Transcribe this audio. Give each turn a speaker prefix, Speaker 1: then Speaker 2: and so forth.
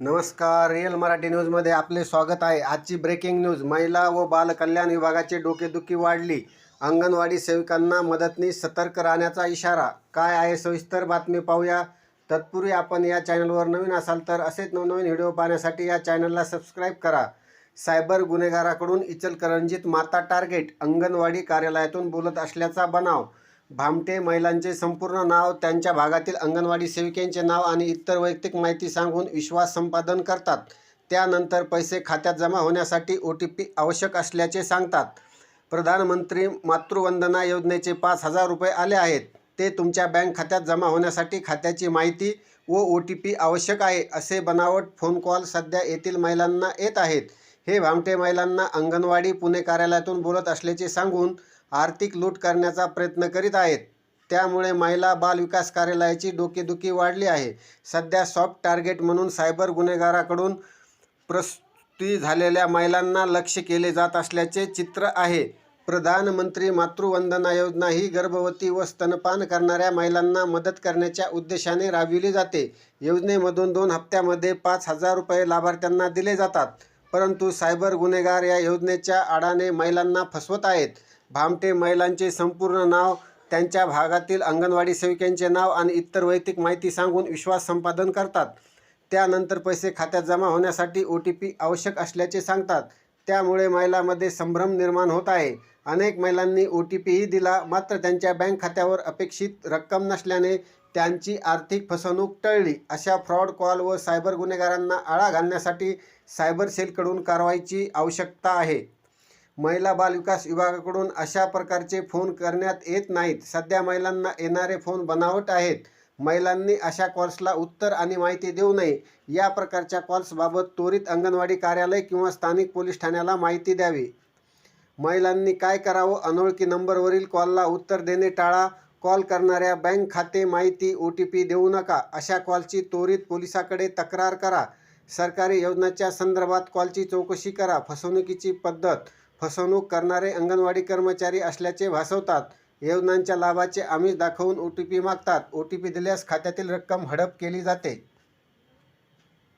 Speaker 1: नमस्कार रिअल मराठी न्यूजमध्ये आपले स्वागत आहे. आजची ब्रेकिंग न्यूज महिला व बालकल्याण विभागाची डोकेदुखी वाढली. अंगणवाडी सेविकांना मदतनीस सतर्क राहण्याचा इशारा. काय आहे सविस्तर बातमी पाहूया. तत्पूर्वी आपण या चॅनलवर नवीन असाल तर असेच नवनवीन व्हिडिओ पाहण्यासाठी या चॅनलला सबस्क्राईब करा. सायबर गुन्हेगाराकडून इचलकरंजीत माता टार्गेट अंगणवाडी कार्यालयातून बोलत असल्याचा बनाव. भामटे महिलांचे संपूर्ण नाव त्यांच्या भागातील अंगणवाडी सेविकेंचे नाव आणि इतर वैयक्तिक माहिती सांगून विश्वास संपादन करतात. त्यानंतर पैसे खात्यात जमा होण्यासाठी ओ टी पी आवश्यक असल्याचे सांगतात. प्रधानमंत्री मातृवंदना योजनेचे पाच हजार रुपये आले आहेत. ते तुमच्या बँक खात्यात जमा होण्यासाठी खात्याची माहिती व ओ टी पी आवश्यक आहे असे बनावट फोन कॉल सध्या येथील महिलांना येत आहेत. हे भामटे महिलांना अंगणवाडी पुणे कार्यालयातून बोलत असल्याचे सांगून आर्थिक लूट करण्याचा प्रयत्न करीत आहेत. त्यामुळे महिला बाल विकास कार्यालयाची डोकेदुखी वाढली आहे. सध्या सॉफ्ट टार्गेट म्हणून सायबर गुन्हेगाराकडून प्रस्तुती झालेल्या महिलांना लक्ष केले जात असल्याचे चित्र आहे. प्रधानमंत्री मातृवंदना योजना ही गर्भवती व स्तनपान करणाऱ्या महिलांना मदत करण्याच्या उद्देशाने राबविली जाते. योजनेमधून दोन हप्त्यामध्ये पाच हजार रुपये लाभार्थ्यांना दिले जातात. परंतु सायबर गुन्हेगार या योजनेच्या आडाने महिलांना फसवत आहेत. भामटे महिलांचे संपूर्ण नाव त्यांच्या भागातील अंगणवाडी सेविकांचे नाव आणि इतर वैयक्तिक माहिती सांगून विश्वास संपादन करतात. त्यानंतर पैसे खात्यात जमा होण्यासाठी ओ टी पी आवश्यक असल्याचे सांगतात. त्यामुळे महिलांमध्ये संभ्रम निर्माण होत आहे. अनेक महिलांनी ओ टी पीही दिला मात्र त्यांच्या बँक खात्यावर अपेक्षित रक्कम नसल्याने त्यांची आर्थिक फसवणूक टळली. अशा फ्रॉड कॉल व सायबर गुन्हेगारांना आळा घालण्यासाठी सायबर सेलकडून कारवाईची आवश्यकता आहे. महिला बालविकास विभागाकडून अशा प्रकारचे फोन करण्यात येत नाहीत. सध्या महिलांना येणारे फोन बनावट आहेत. महिलांनी अशा कॉल्सला उत्तर आणि माहिती देऊ नये. या प्रकारच्या कॉल्सबाबत त्वरित अंगणवाडी कार्यालय किंवा स्थानिक पोलीस ठाण्याला माहिती द्यावी. महिलांनी काय करावं? अनोळखी नंबरवरील कॉलला उत्तर देणे टाळा. कॉल करणाऱ्या बँक खाते माहिती ओ टी पी देऊ नका. अशा कॉलची त्वरित पोलिसाकडे तक्रार करा. सरकारी योजनाच्या संदर्भात कॉलची चौकशी करा. फसवणुकीची पद्धत फसवणूक करणारे अंगणवाडी कर्मचारी असल्याचे भासवतात. योजनांच्या लाभाचे आमिष दाखवून ओ टी पी मागतात. ओ टी पी दिल्यास खात्यातील रक्कम हडप केली जाते.